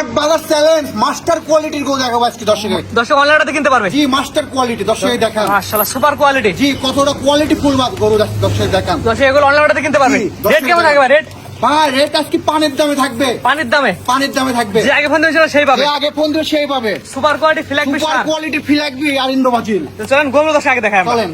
আট বাজার challenge master কোয়ালিটির গো দেখাবো আজকে দর্শকে দর্শক অনলাইনে কিনতে পারবে? জি মাস্টার কোয়ালিটি দর্শকে দেখান। মাশাআল্লাহ সুপার কোয়ালিটি জি কতটা কোয়ালিটি ফুল মাছ গরু দর্শকে দেখান। দর্শক এগুলো অনলাইনে কিনতে পারবে। রেট কেমন। থাকবে রেট ভাই রেট আজকে পানির দামে থাকবে। পানির দামে? পানির দামে থাকবে। যে আগে ফোন দিয়েছিল সেই পাবে। আগে ফোন দিবে সেই পাবে। Super quality flag super quality ফিলাকবি আর ইন্দ্রবাজিল তো চলেন গরু দর্শক আগে দেখাই বলেন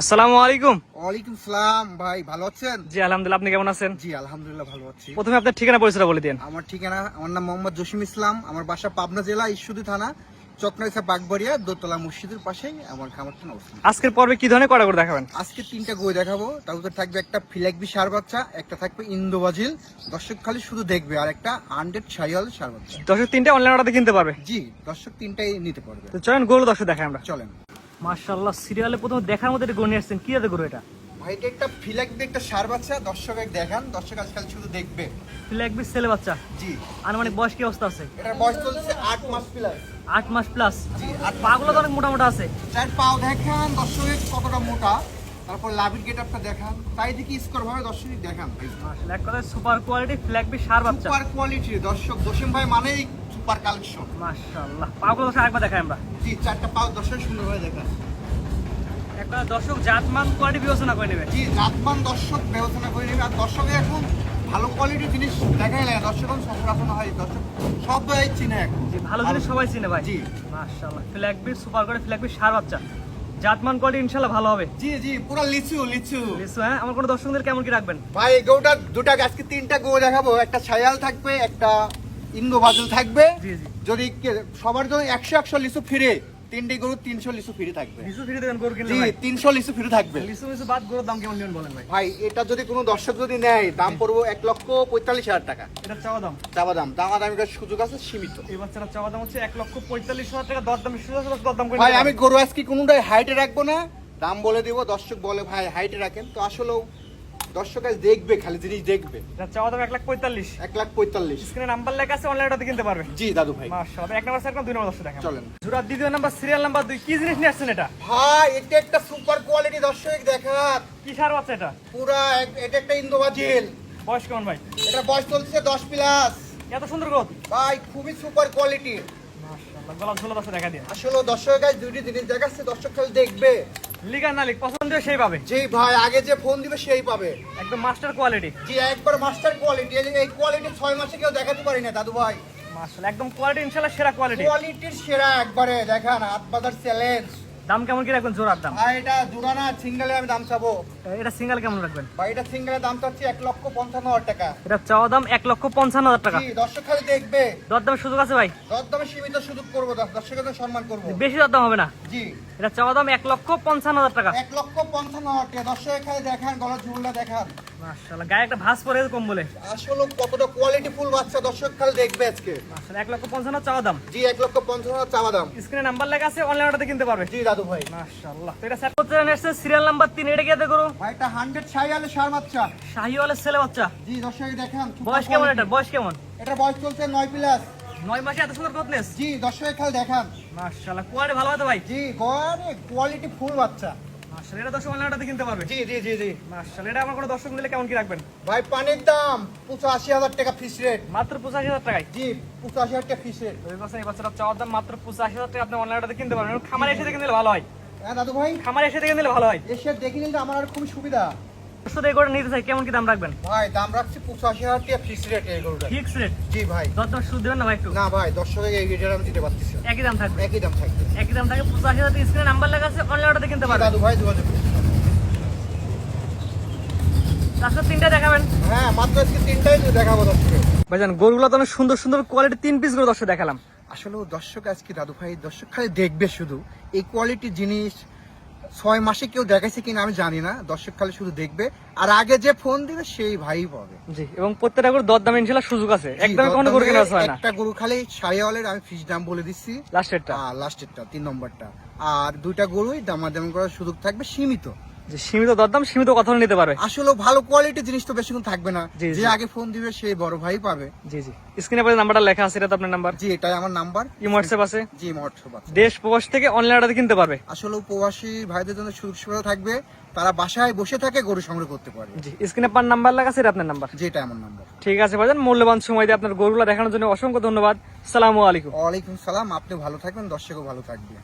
আসসালামু আলাইকুম। ওয়ালাইকুম সালাম ভাই ভালো আছেন? জি আলহামদুলিল্লাহ আপনি কেমন আছেন? জি আলহামদুলিল্লাহ ভালো আছি। প্রথমে আপনার ঠিকানা বলে দিন। আমার ঠিকানা আমার নাম মোহাম্মদ জসিম ইসলাম আমার বাসা পাবনা জেলা ঈশ্বরদী থানা চকনাইসা বাগবাড়িয়া দোতলা মসজিদের পাশেই আমার খামারটা অবস্থান আজকের পর্বে কি ধরনের কড়া করে দেখাবেন? আজকে তিনটা গই দেখাবো। তার ভিতরে থাকবে একটা ফিলাকবি সার বাচ্চা একটা থাকবে ইন্দোবাজিল দর্শক খালি শুধু দেখবে আর একটা হান্ড্রেড সাইয়াল সার বাচ্চা। দর্শক তিনটে অনলাইন অর্ডার কিনতে পারবে। জি দর্শক তিনটাই নিতে পারবে। তো চলেন গরু দর্শক দেখাই আমরা। চলেন। মাশাআল্লাহ সিরিয়ালে প্রথমে দেখার মধ্যে একটা গরু নিয়ে আসছেন। কি আছে গরু এটা? ভাই এটা একটা ফিলাকবি একটা সার বাচ্চা দর্শক দেখান দর্শক আজকাল শুধু দেখবে। ফ্ল্যাগ বিশ ছেলে বাচ্চা? জি। আনুমানিক বয়স কি অবস্থা আছে? এটার বয়স চলছে আট মাস প্লাস আট মাস প্লাস জি আট পাগুলো তো অনেক মোটা মোটা আছে। চার পাও দেখান দর্শকের কতটা মোটা। তারপর লাভির গেট আপটা দেখান। তাই দেখি স্কোর ভাবে দর্শক দেখান। এক কথায় সুপার কোয়ালিটি ফ্ল্যাগ বি সার বাচ্চা। সুপার কোয়ালিটি দর্শক। দশম ভাই মানেই সুপার কালেকশন। মাশাআল্লাহ। পাগুলো আরেকবার দেখাই আমরা। জি চারটা পাও দর্শক সুন্দরভাবে দেখান এক কথায় দর্শক জাতমান কোয়ালিটি বিবেচনা করে নেবে। জি জাতমান দর্শক বিবেচনা করে নেবে। আর দর্শকে এখন ভালো কোয়ালিটির জিনিস দেখাই লাগে দর্শক এখন হয় দর্শক সব দয়াই চিনে এখন। জি ভালো জিনিস সবাই চিনে ভাই। জি। মাশাআল্লাহ। ফ্ল্যাগ বি সুপার কোয়ালিটি ফ্ল্যাগ বি সার বাচ্চা। জাতমান কোয়ালিটি ইনশাআল্লাহ ভালো হবে। জি জি পুরো লিচু লিচু। লিসু হ্যাঁ? আমার কোনো দর্শকদের কেমন কি রাখবেন? ভাই গরুটা দুটা গাছকে তিনটা গরু দেখাবো। একটা ছায়াল থাকবে একটা ইন্দো বাজল থাকবে। যদি সবার জন্য একশো একশো লিচু ফিরে তিনটে গরু তিনশো লিচু ফিরে থাকবে। ফ্রি দেবেন গরু কিনলে জি তিনশো লিচু ফিরে থাকবে। লিসু মিসু বাদ গরুর দাম কেমন নেবেন বলেন ভাই? ভাই এটা যদি কোনো দর্শক যদি নেয় দাম পড়ব এক লক্ষ পঁয়তাল্লিশ হাজার টাকা। এটা চাওয়া দাম? চাওয়া দাম। দামা দামি সুযোগ আছে সীমিত। এই বাচ্চাটা চাওয়া দাম হচ্ছে এক লক্ষ পঁয়তাল্লিশ হাজার টাকা দর দাম সুযোগ আছে দর দাম ভাই আমি গরু আজকে কোনোটাই হাইটে রাখব না। দাম বলে দিব দর্শক বলে ভাই হাইটে রাখেন। তো আসলেও দর্শক আজ দেখবে খালি জিনিস দেখবে। চাওয়া দাম এক লাখ পঁয়তাল্লিশ। এক লাখ পঁয়তাল্লিশ। স্ক্রিনে নাম্বার লেখা আছে অনলাইনে কিনতে পারবে। জি দাদু ভাই। মাশাআল্লাহ এক নাম্বার সেরকম দুই নাম্বার দর্শক দেখেন চলেন। জোড়া দ্বিতীয় নাম্বার সিরিয়াল নাম্বার দুই কি জিনিস নিয়ে আসছেন এটা? ভাই এটা একটা সুপার কোয়ালিটি দর্শক দেখার। কি সার এটা? পুরা এটা একটা ইন্দোবাজিল বয়স কেমন ভাই? এটা বয়স চলছে দশ প্লাস এত সুন্দর গ্রোথ ভাই খুবই সুপার কোয়ালিটি মাশাআল্লাহ গলা ঝোলা দেখা দিয়ে। আসলে দর্শক আজ দুইটি জিনিস দেখাচ্ছে দর্শক খালি দেখবে। লিখা না লিগ পছন্দ সেই পাবে। যে ভাই আগে যে ফোন দিবে সেই পাবে। একদম মাস্টার কোয়ালিটি যে একবার মাস্টার কোয়ালিটি এই কোয়ালিটি ছয় মাসে কেউ দেখাতে পারি না দাদু ভাই। মাশাআল্লাহ একদম কোয়ালিটি ইনশাআল্লাহ সেরা কোয়ালিটি কোয়ালিটির সেরা একবারে দেখান হাত বাজার চ্যালেঞ্জ দাম কেমন কি রাখবেন? জোড়ার দাম? ভাই এটা জোড়ানা সিঙ্গেলে আমি দাম চাবো। এটা সিঙ্গেল কেমন রাখবেন? ভাই এটা সিঙ্গেলের দাম চাচ্ছি এক লক্ষ পঞ্চান্ন হাজার টাকা। এটা চাওয়া দাম এক লক্ষ পঞ্চান্ন হাজার টাকা। জি দর্শক খালি দেখবে। দর দামের সুযোগ আছে ভাই? দরদামে সীমিত সুযোগ করব দর্শকের তো সম্মান করব। বেশি দর দাম হবে না? জি। এটা চাওয়া দাম এক লক্ষ পঞ্চান্ন হাজার টাকা। এক লক্ষ পঞ্চান্ন হাজার টাকা। দর্শক খালি দেখান গলার ঝুলটা দেখান। মাশাআল্লাহ গায়ে একটা ভাস পরে কম বলে। আসলে কতটা কোয়ালিটি ফুল বাচ্চা দর্শক খালি দেখবে আজকে। মাশাআল্লাহ এক লক্ষ পঞ্চান্ন চাওয়া দাম। জি এক লক্ষ পঞ্চান্ন চাওয়া দাম। স্ক্রিনে নাম্বার লেখা আছে অনলাইন অর্ডার কিনতে পারবে। জি দাদু। ভাই মাশাআল্লাহ। সিরিয়াল নাম্বার এটা কি করো? ভাই এটা হান্ড্রেড ছাই সার বাচ্চা। শাহিওয়ালের ছেলে বাচ্চা? জি দর্শক দেখান বয়স কেমন। এটা বয়স কেমন? এটা বয়স চলছে নয় প্লাস নয় মাসে এত সুন্দর গ্রোথনেস জি দর্শক খালি দেখান। মাশাআল্লাহ কোয়ালিটি ভালো হবে ভাই। জি কোয়ালিটি ফুল বাচ্চা। মাশাআল্লাহ এটা দর্শক অনলাইন কিনতে পারবে? জি জি জি জি। মাশাআল্লাহ এটা আমার কোনো দর্শক নিলে কেমন কি রাখবেন? ভাই পানির দাম পঁচাশি হাজার টাকা ফিস রেট মাত্র পঁচাশি হাজার টাকায়? জি পঁচাশি হাজার টাকা ফিস রেট ওই বছর এই বছর চাওয়ার দাম মাত্র পঁচাশি হাজার টাকা আপনি অনলাইন অর্ডার কিনতে পারবেন। খামারে এসে দেখে নিলে ভালো হয়। হ্যাঁ দাদু ভাই খামারে এসে দেখে নিলে ভালো হয়। এসে দেখে নিলে আমার খুব খুবই শুধু এগুলো নিতে চাই কেমন কি দাম রাখবেন? ভাই দাম রাখছি পঁচাশি হাজার টাকা ফিস রেট এই গরুটা ফিক্স রেট জি ভাই। দর দাম সুদ দেবেন না ভাই একটু? না ভাই দর্শকের এই রেটের আমি দিতে পারতেছি একই দাম থাকবে? একই দাম থাকবে। একই দাম থাকে পঁচাশি হাজার স্ক্রিনে নাম্বার লেখা আছে অনলাইন অর্ডার কিনতে পারবেন। দাদু ভাই যোগাযোগ করুন। তারপর তিনটা দেখাবেন। হ্যাঁ মাত্র আজকে তিনটাই দেখাবো দর্শকের ভাইজান গরুগুলো তো অনেক সুন্দর সুন্দর কোয়ালিটি তিন পিস দর্শক দেখালাম। আসলে দর্শক আজকে দাদু ভাই দর্শক খালি দেখবে শুধু। এই কোয়ালিটির জিনিস ছয় মাসে কেউ দেখাইছে কিনা আমি জানি না দর্শক খালি শুধু দেখবে। আর আগে যে ফোন দিবে সেই ভাই পাবে। জি এবং প্রত্যেকটা গরু দর দাম ইনশাল্লাহ সুযোগ আছে। একদম কখনো গরু কেনা হয় না। একটা গরু খালি শাড়িওয়ালের আমি ফিস দাম বলে দিচ্ছি। লাস্টেরটা লাস্টেরটা তিন নম্বরটা। আর দুইটা গরুই দামাদামি করার সুযোগ থাকবে সীমিত। যে সীমিত দরদাম সীমিত কথা নিতে পারবে। আসলে ভালো কোয়ালিটির জিনিস তো বেশিক্ষণ থাকবে না। যে আগে ফোন দিবে সেই বড় ভাই পাবে। জি জি। স্ক্রিনে পরে নাম্বারটা লেখা আছে এটা তো আপনার নাম্বার জি এটাই আমার নাম্বার কি হোয়াটসঅ্যাপ আছে? জি হোয়াটসঅ্যাপ আছে। দেশ প্রবাস থেকে অনলাইন অর্ডার কিনতে পারবে। আসলে প্রবাসী ভাইদের জন্য সুযোগ সুবিধা থাকবে। তারা বাসায় বসে থাকে গরু সংগ্রহ করতে পারবে। জি স্ক্রিনে পার নাম্বার লেখা আছে এটা আপনার নাম্বার যে এটা আমার নাম্বার ঠিক আছে ভাইজান। মূল্যবান সময় দিয়ে আপনার গরুগুলো দেখানোর জন্য অসংখ্য ধন্যবাদ। সালামু আলাইকুম। ওয়ালাইকুম সালাম। আপনি ভালো থাকবেন দর্শকও ভালো থাকবে